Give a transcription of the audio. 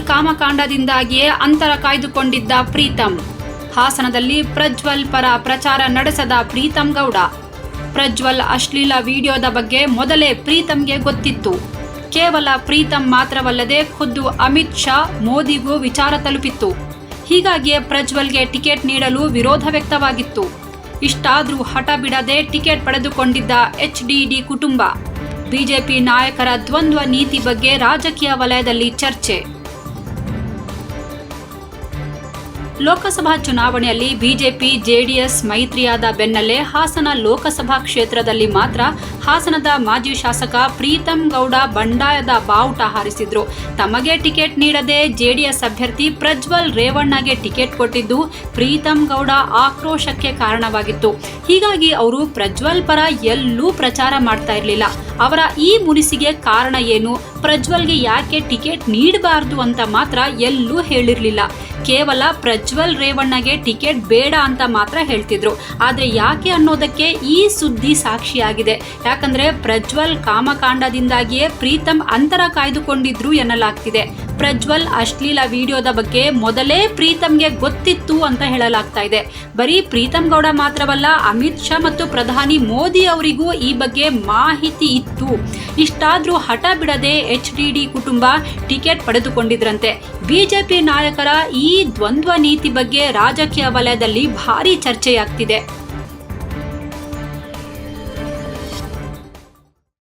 ಕಾಮಕಾಂಡದಿಂದಾಗಿಯೇ ಅಂತರ ಕಾಯ್ದುಕೊಂಡಿದ್ದ ಪ್ರೀತಂ. ಹಾಸನದಲ್ಲಿ ಪ್ರಜ್ವಲ್ ಪರ ಪ್ರಚಾರ ನಡೆಸದ ಪ್ರೀತಂ ಗೌಡ. ಪ್ರಜ್ವಲ್ ಅಶ್ಲೀಲ ವಿಡಿಯೋದ ಬಗ್ಗೆ ಮೊದಲೇ ಪ್ರೀತಂಗೆ ಗೊತ್ತಿತ್ತು. ಕೇವಲ ಪ್ರೀತಂ ಮಾತ್ರವಲ್ಲದೆ ಖುದ್ದು ಅಮಿತ್ ಶಾ ಮೋದಿಗೂ ವಿಚಾರ ತಲುಪಿತ್ತು. ಹೀಗಾಗಿಯೇ ಪ್ರಜ್ವಲ್ಗೆ ಟಿಕೆಟ್ ನೀಡಲು ವಿರೋಧ ವ್ಯಕ್ತವಾಗಿತ್ತು. ಇಷ್ಟಾದರೂ ಹಠ ಬಿಡದೆ ಟಿಕೆಟ್ ಪಡೆದುಕೊಂಡಿದ್ದ ಎಚ್ ಡಿ ಕುಟುಂಬ. ಬಿಜೆಪಿ ನಾಯಕರ ದ್ವಂದ್ವ ನೀತಿ ಬಗ್ಗೆ ರಾಜಕೀಯ ವಲಯದಲ್ಲಿ ಚರ್ಚೆ. ಲೋಕಸಭಾ ಚುನಾವಣೆಯಲ್ಲಿ ಬಿಜೆಪಿ, ಜೆಡಿಎಸ್ ಮೈತ್ರಿಯಾದ ಬೆನ್ನಲ್ಲೇ ಹಾಸನ ಲೋಕಸಭಾ ಕ್ಷೇತ್ರದಲ್ಲಿ ಮಾತ್ರ ಹಾಸನದ ಮಾಜಿ ಶಾಸಕ ಪ್ರೀತಂ ಗೌಡ ಬಂಡಾಯದ ಬಾವುಟ ಹಾರಿಸಿದ್ರು. ತಮಗೆ ಟಿಕೆಟ್ ನೀಡದೆ ಜೆಡಿಎಸ್ ಅಭ್ಯರ್ಥಿ ಪ್ರಜ್ವಲ್ ರೇವಣ್ಣಗೆ ಟಿಕೆಟ್ ಕೊಟ್ಟಿದ್ದು ಪ್ರೀತಂ ಗೌಡ ಆಕ್ರೋಶಕ್ಕೆ ಕಾರಣವಾಗಿತ್ತು. ಹೀಗಾಗಿ ಅವರು ಪ್ರಜ್ವಲ್ ಪರ ಎಲ್ಲೂ ಪ್ರಚಾರ ಮಾಡ್ತಾ ಇರಲಿಲ್ಲ. ಅವರ ಈ ಮುನಿಸಿಗೆ ಕಾರಣ ಏನು? ಪ್ರಜ್ವಲ್ಗೆ ಯಾಕೆ ಟಿಕೆಟ್ ನೀಡಬಾರದು ಅಂತ ಮಾತ್ರ ಎಲ್ಲೂ ಹೇಳಿರಲಿಲ್ಲ. ಕೇವಲ ಪ್ರಜ್ವಲ್ ರೇವಣ್ಣಗೆ ಟಿಕೆಟ್ ಬೇಡ ಅಂತ ಮಾತ್ರ ಹೇಳ್ತಿದ್ರು. ಆದ್ರೆ ಯಾಕೆ ಅನ್ನೋದಕ್ಕೆ ಈ ಸುದ್ದಿ ಸಾಕ್ಷಿಯಾಗಿದೆ. ಯಾಕಂದ್ರೆ ಪ್ರಜ್ವಲ್ ಕಾಮಕಾಂಡದಿಂದಾಗಿಯೇ ಪ್ರೀತಮ್ ಅಂತರ ಕಾಯ್ದುಕೊಂಡಿದ್ರು ಎನ್ನಲಾಗ್ತಿದೆ. ಪ್ರಜ್ವಲ್ ಅಶ್ಲೀಲ ವಿಡಿಯೋದ ಬಗ್ಗೆ ಮೊದಲೇ ಪ್ರೀತಮ್ಗೆ ಗೊತ್ತಿತ್ತು ಅಂತ ಹೇಳಲಾಗ್ತಾ ಇದೆ. ಬರೀ ಪ್ರೀತಮ್ ಗೌಡ ಮಾತ್ರವಲ್ಲ, ಅಮಿತ್ ಶಾ ಮತ್ತು ಪ್ರಧಾನಿ ಮೋದಿ ಅವರಿಗೂ ಈ ಬಗ್ಗೆ ಮಾಹಿತಿ ಇತ್ತು. ಇಷ್ಟಾದ್ರೂ ಹಠ ಬಿಡದೆ ಎಚ್ ಡಿ ಡಿ ಕುಟುಂಬ ಟಿಕೆಟ್ ಪಡೆದುಕೊಂಡಿದ್ರಂತೆ. ಬಿಜೆಪಿ ನಾಯಕರ ಈ ದ್ವಂದ್ವ ನೀತಿ ಬಗ್ಗೆ ರಾಜಕೀಯ ವಲಯದಲ್ಲಿ ಭಾರಿ ಚರ್ಚೆಯಾಗ್ತಿದೆ.